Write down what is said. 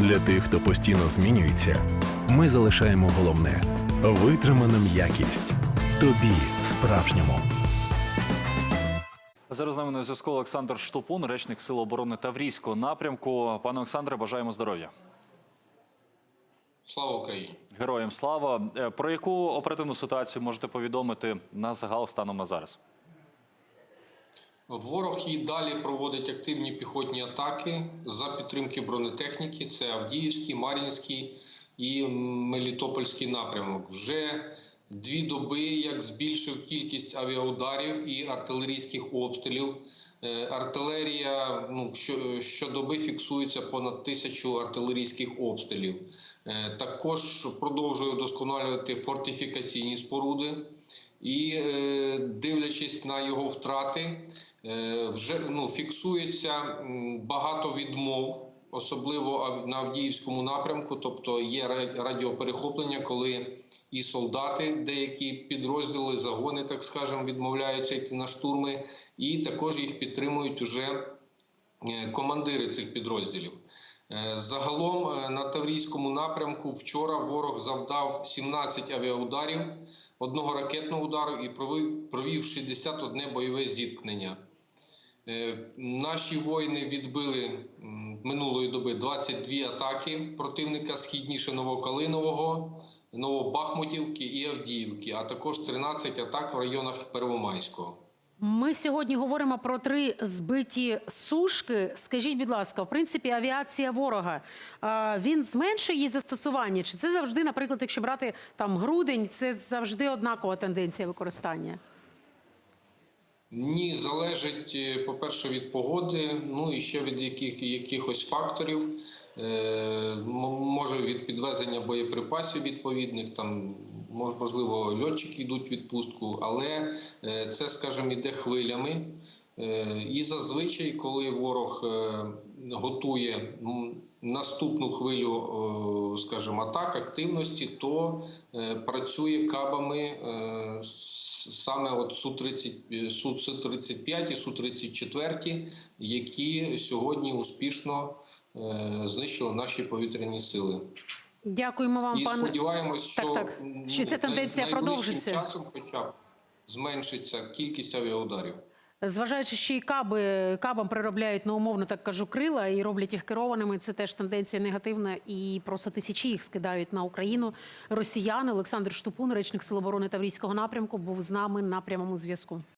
Для тих, хто постійно змінюється, ми залишаємо головне витримана м'якість. Тобі справжньому. Зараз з нами на зв'язку Олександр Штопун, речник Сил оборони Таврійського напрямку. Пане Олександре, бажаємо здоров'я. Слава Україні! Героям слава. Е, Про яку оперативну ситуацію можете повідомити на загал станом на зараз? Ворог і далі проводить активні піхотні атаки за підтримки бронетехніки. Це Авдіївський, Мар'їнський і Мелітопольський напрямок. Вже дві доби, як збільшив кількість авіаударів і артилерійських обстрілів. Е, Артилерія ну, що, щодоби фіксується понад тисячу артилерійських обстрілів. Е, Також продовжує вдосконалювати фортифікаційні споруди. І е, дивлячись на його втрати, е, вже ну, фіксується багато відмов, особливо на Авдіївському напрямку. Тобто є радіоперехоплення, коли і солдати, деякі підрозділи, загони, так скажемо, відмовляються йти на штурми, і також їх підтримують уже е, командири цих підрозділів. Е, Загалом е, на Таврійському напрямку вчора ворог завдав 17 авіаударів, одного ракетного удару і провів, провів 61 бойове зіткнення. Е, Наші воїни відбили минулої доби 22 атаки противника східніше Новокалинового, Новобахмутівки і Авдіївки, а також 13 атак в районах Первомайського. Ми сьогодні говоримо про три збиті сушки. Скажіть, будь ласка, в принципі, авіація ворога він зменшує її застосування? Чи це завжди, наприклад, якщо брати там грудень, це завжди однакова тенденція використання? Ні, залежить, е, по-перше, від погоди, ну і ще від яких, якихось факторів. Е, може від підвезення боєприпасів відповідних, там можливо льотчики йдуть відпустку, але е, це, скажімо, іде хвилями. Е, І зазвичай, коли ворог е, готує наступну хвилю, скажімо, атак, активності, то працює кабами саме от Су-30, Су-35 і Су-34, які сьогодні успішно знищили наші повітряні сили. Дякуємо вам, І пане. сподіваємось, що, Так, так. Що ця тенденція найближчим продовжиться. часом хоча б зменшиться кількість авіаударів. Зважаючи, що і каби кабам переробляють на умовно так кажу крила і роблять їх керованими. Це теж тенденція негативна. І просто тисячі їх скидають на Україну. Росіяни Олександр Штупун, речник Сил оборони Таврійського напрямку, був з нами на прямому зв'язку.